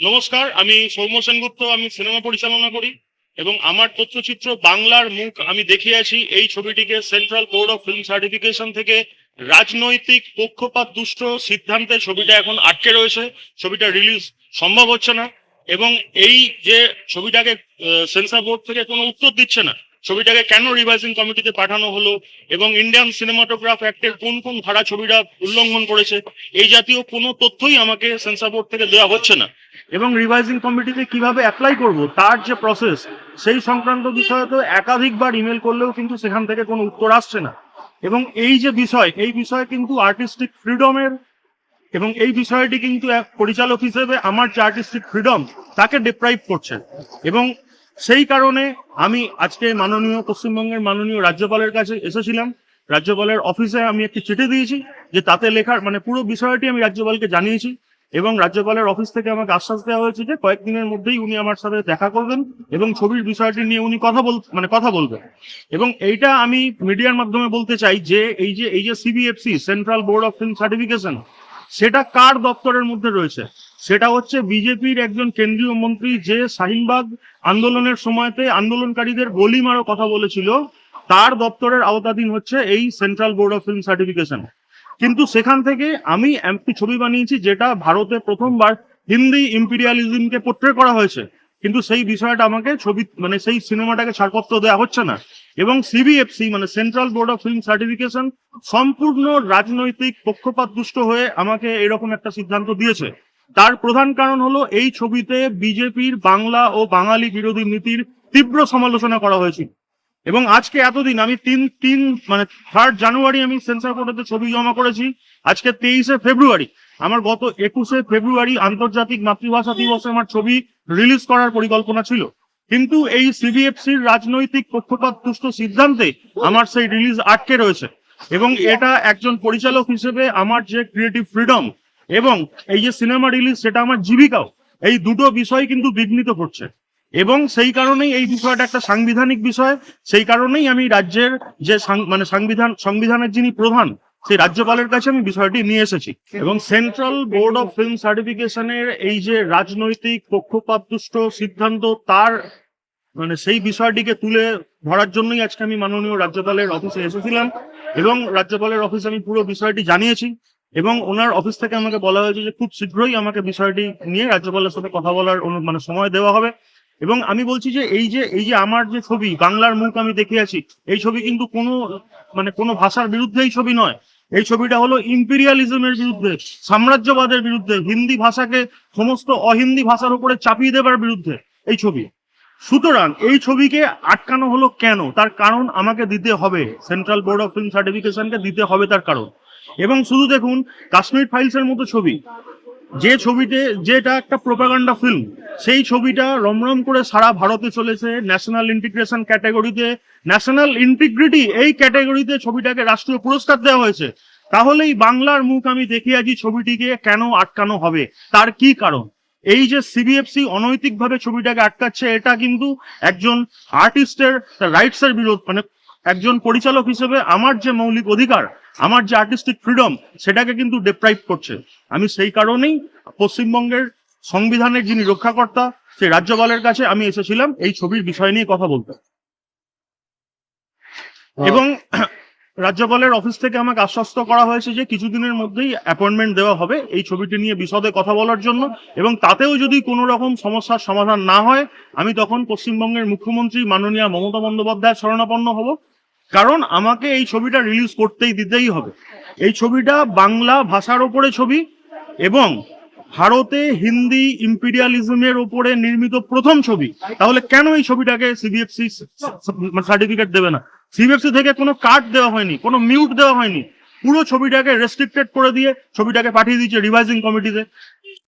নমস্কার, আমি সৌম্য সেনগুপ্ত, আমি সিনেমা পরিচালনা করি এবং আমার তথ্যচিত্র বাংলার মুখ আমি দেখিয়েছি এই ছবিটিকে central board of film certification থেকে রাজনৈতিক পক্ষপাত দুষ্ট সিদ্ধান্তে ছবিটা এখন আটকে রয়েছে। ছবিটা রিলিজ সম্ভব হচ্ছে না এবং এই যে ছবিটাকে সেন্সার বোর্ড থেকে কোনো উত্তর দিচ্ছে না, ছবিটাকে কেন রিভাইজিং কমিটিতে পাঠানো হলো এবং ইন্ডিয়ান সিনেমাটোগ্রাফ অ্যাক্টের কোন কোন ধারা ছবিটা উল্লঙ্ঘন করেছে, এই জাতীয় কোনো তথ্যই আমাকে সেন্সার বোর্ড থেকে দেওয়া হচ্ছে না। এবং রিভাইজিং কমিটিতে কীভাবে অ্যাপ্লাই করব, তার যে প্রসেস সেই সংক্রান্ত বিষয়ে তো একাধিকবার ইমেল করলেও কিন্তু সেখান থেকে কোনো উত্তর আসছে না। এবং এই যে বিষয়, এই বিষয়ে কিন্তু আর্টিস্টিক ফ্রিডমের এবং এই বিষয়টি কিন্তু এক পরিচালক হিসেবে আমার যে আর্টিস্টিক ফ্রিডম তাকে ডিপ্রাইভ করছে। এবং সেই কারণে আমি আজকে মাননীয়, পশ্চিমবঙ্গের মাননীয় রাজ্যপালের কাছে এসেছিলাম। রাজ্যপালের অফিসে আমি একটি চিঠি দিয়েছি, যে তাতে লেখার মানে পুরো বিষয়টি আমি রাজ্যপালকে জানিয়েছি। এবং রাজ্যপালের অফিস থেকে আমাকে আশ্বাস দেওয়া হয়েছে যে কয়েকদিনের মধ্যেই উনি আমার সাথে দেখা করবেন এবং ছবির বিষয়টি নিয়ে উনি কথা বল মানে কথা বলবেন। এবং এইটা আমি মিডিয়ার মাধ্যমে বলতে চাই যে এই যে এই যে CBFC central board of film certification সেটা কার দপ্তরের মধ্যে রয়েছে? সেটা হচ্ছে বিজেপির একজন কেন্দ্রীয় মন্ত্রী যে শাহিনবাগ আন্দোলনের সময়তে আন্দোলনকারীদের গলি মারো কথা বলেছিল, তার দপ্তরের আওতাধীন হচ্ছে এই central board of film certification কিন্তু সেখান থেকে আমি একটি ছবি বানিয়েছি যেটা ভারতে প্রথমবার হিন্দি ইম্পিরিয়ালিজমকে পোট্রে করা হয়েছে। কিন্তু সেই বিষয়টা আমাকে ছবি মানে সেই সিনেমাটাকে ছাড়পত্র দেওয়া হচ্ছে না। এবং সিবিএফসি মানে central board of film certification সম্পূর্ণ রাজনৈতিক পক্ষপাত দুষ্ট হয়ে আমাকে এরকম একটা সিদ্ধান্ত দিয়েছে। তার প্রধান কারণ হলো এই ছবিতে বিজেপির বাংলা ও বাঙালি বিরোধী নীতির তীব্র সমালোচনা করা হয়েছিল। এবং আজকে এতদিন, আমি তিন তিন মানে থার্ড জানুয়ারি আমি সেন্সার বোর্ডেতে ছবি জমা করেছি। আজকে তেইশে ফেব্রুয়ারি আমার গত একুশে ফেব্রুয়ারি আন্তর্জাতিক মাতৃভাষা দিবসে আমার ছবি রিলিজ করার পরিকল্পনা ছিল। কিন্তু এই সিবিএফসির রাজনৈতিক পক্ষপাত তুষ্ট সিদ্ধান্তে আমার সেই রিলিজ আটকে রয়েছে। এবং এটা একজন পরিচালক হিসেবে আমার যে ক্রিয়েটিভ ফ্রিডম এবং এই যে সিনেমা রিলিজ সেটা আমার জীবিকাও, এই দুটো বিষয় কিন্তু বিঘ্নিত করছে। এবং সেই কারণেই এই বিষয়টা একটা সাংবিধানিক বিষয়, সেই কারণেই আমি রাজ্যের যে মানে সংবিধান সংবিধানের যিনি প্রধান, সেই রাজ্যপালের কাছে আমি বিষয়টি নিয়ে এসেছি। এবং সেন্ট্রাল বোর্ড অফ ফিল্ম সার্টিফিকেশনের এই যে রাজনৈতিক পক্ষপাতদুষ্ট সিদ্ধান্ত, তার মানে সেই বিষয়টিকে তুলে ধরার জন্যই আজকে আমি মাননীয় রাজ্যপালের অফিসে এসেছিলাম। এবং রাজ্যপালের অফিসে আমি পুরো বিষয়টি জানিয়েছি। এবং ওনার অফিস থেকে আমাকে বলা হয়েছে যে খুব শীঘ্রই আমাকে বিষয়টি নিয়ে রাজ্যপালের সাথে কথা বলার মানে সময় দেওয়া হবে। এবং আমি বলছি যে এই যে এই যে আমার যে ছবি, বাংলার মুখ আমি দেখে আছি, এই ছবি কিন্তু কোনো মানে কোনো ভাষার বিরুদ্ধে এই ছবি নয়। এই ছবিটা হলো ইম্পিরিয়ালিজমের বিরুদ্ধে, সাম্রাজ্যবাদের বিরুদ্ধে, হিন্দি ভাষাকে সমস্ত অহিন্দি ভাষার উপরে চাপিয়ে দেবার বিরুদ্ধে এই ছবি। সুতরাং এই ছবিকে আটকানো হলো কেন? তার কারণ আমাকে দিতে হবে সেন্ট্রাল বোর্ড অফ ফিল্ম সার্টিফিকেশনকে দিতে হবে তার কারণ। এবং শুধু দেখুন, কাশ্মীর ফাইলসের মতো ছবি, যে ছবিতে, যেটা একটা প্রোপাগান্ডা ফিল্ম সেই ছবিটা রমরম করে সারা ভারতে চলেছে ন্যাশনাল ইন্টিগ্রেশন ক্যাটাগরিতে। ন্যাশনাল ইন্টিগ্রিটি এই ক্যাটাগরিতে ছবিটাকে রাষ্ট্রীয় পুরস্কার দেওয়া হয়েছে। তাহলেই বাংলার মুখ আমি দেখিয়াছি ছবিটিকে কেন আটকানো হবে, তার কি কারণ? এই যে সিবিএফসি অনৈতিকভাবে ছবিটাকে আটকাচ্ছে, এটা কিন্তু একজন আর্টিস্টের রাইটস এর বিরোধ মানে একজন পরিচালক হিসেবে আমার যে মৌলিক অধিকার, আমার যে আর্টিস্টিক ফ্রিডম সেটাকে কিন্তু ডেপ্রাইভ করছে। আমি সেই কারণেই পশ্চিমবঙ্গের সংবিধানের যিনি রক্ষাকর্তা সেই রাজ্যপালের কাছে আমি এসেছিলাম এই ছবির বিষয় নিয়ে কথা বলতে। এবং রাজ্যপালের অফিস থেকে আমাকে আশ্বস্ত করা হয়েছে যে কিছুদিনের মধ্যেই অ্যাপয়েন্টমেন্ট দেওয়া হবে এই ছবিটি নিয়ে বিশদে কথা বলার জন্য। এবং তাতেও যদি কোনো রকম সমস্যার সমাধান না হয় আমি তখন পশ্চিমবঙ্গের মুখ্যমন্ত্রী মাননীয় মমতা বন্দ্যোপাধ্যায় শরণাপন্ন হব। কারণ আমাকে এই ছবিটা রিলিজ করতেই দিতেই হবে। এই ছবিটা বাংলা ভাষার ওপরে ছবি এবং ভারতে হিন্দি ইম্পিরিয়ালিজমের ওপরে নির্মিত প্রথম ছবি। তাহলে কেন এই ছবিটাকে সিবিএফসি সার্টিফিকেট দেবে না? সিবিএফসি থেকে কোনো কার্ড দেওয়া হয়নি, কোনো মিউট দেওয়া হয়নি। পুরো ছবিটাকে রেস্ট্রিক্টেড করে দিয়ে ছবিটাকে পাঠিয়ে দিচ্ছে রিভাইজিং কমিটিতে